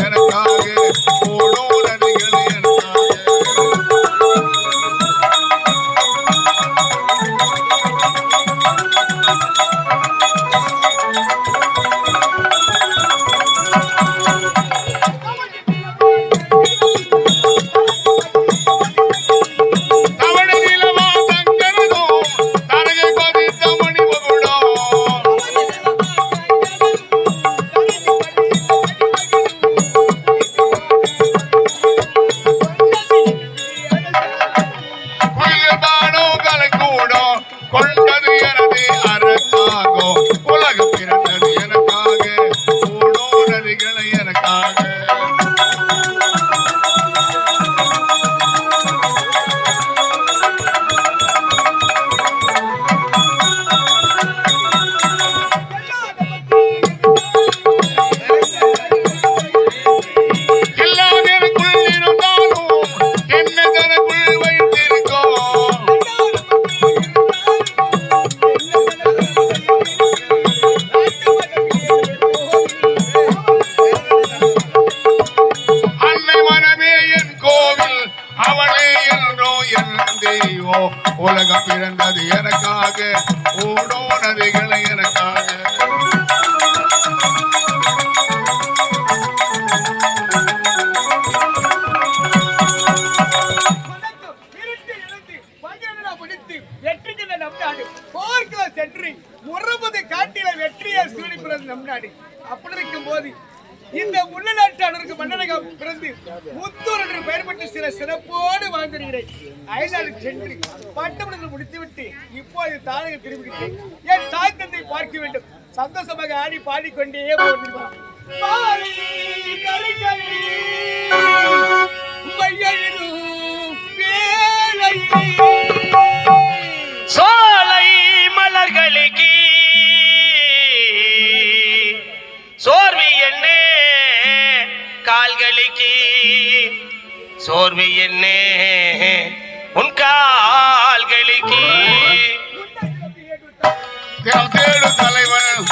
Xereca. நாங்கள் எனக்காக ஓடோ நதிகளை எனக்காக வணக்கம். இருட்டு வெற்றி கண்ட நம் நாடு. போர்க்கள சென்று முறுமுது காட்டில வெற்றியை சூடிப்பிறந்த நம் நாடு. அப்படி இருக்கும் போது இந்த உள்நாட்டாளருக்கு மன்னனகம் பிறந்து முத்தூர் என்று பெயர் பெற்று சில சிறப்போடு வாழ்ந்திருக்கிறேன். ஐநாடு சென்று பட்டமளித்து முடித்துவிட்டு இப்போது தானக திரும்புகிறேன் என் தாய் தந்தை பார்க்க வேண்டும். சந்தோஷமாக ஆடி பாடிக்கொண்டே போகிறோம் நெஞ்சிக்கு சோர்வு என்ன? உன் கால்களுக்கு தேடும் தலைவன்.